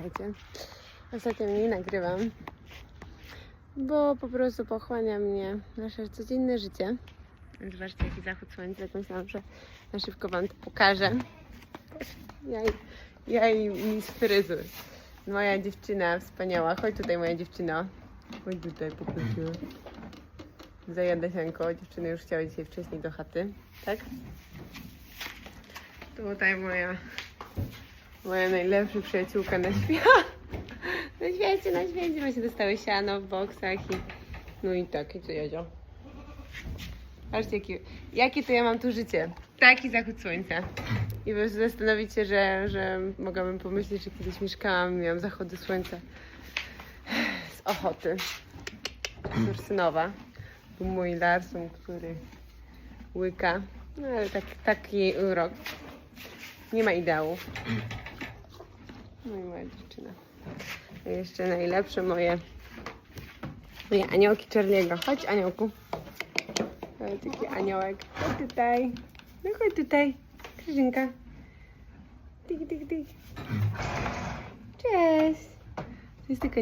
słuchajcie. Ostatnio nie nagrywam, bo po prostu pochłania mnie nasze codzienne życie. Zobaczcie, jaki zachód słońca, jak myślałam, że na szybko Wam to pokażę. Ja i, ja i mis fryzur. Moja dziewczyna wspaniała. Chodź tutaj, moja dziewczyna. Chodź tutaj, poprosiła. Zajada sianko. Dziewczyny już chciały dzisiaj wcześniej do chaty, tak? Tutaj moja, moja najlepsza przyjaciółka na świecie. Na świecie, na świecie. Właśnie dostały siano w boksach i no i tak, i co jedzą. Patrzcie, jaki, jakie to ja mam tu życie. Taki zachód słońca. I po zastanowić się, że, że mogłabym pomyśleć, że kiedyś mieszkałam miałam zachody słońca z Ochoty, z Ursynowa. Tu mój Larson, który łyka. No ale tak, taki urok. Nie ma ideałów. No i moja dziewczyna. Jeszcze najlepsze moje moje aniołki Czarniego. Chodź aniołku. Taki aniołek. Chodź tutaj. No chodź tutaj. Kryżynka. Tik, tik, tik. Cześć. To jest taka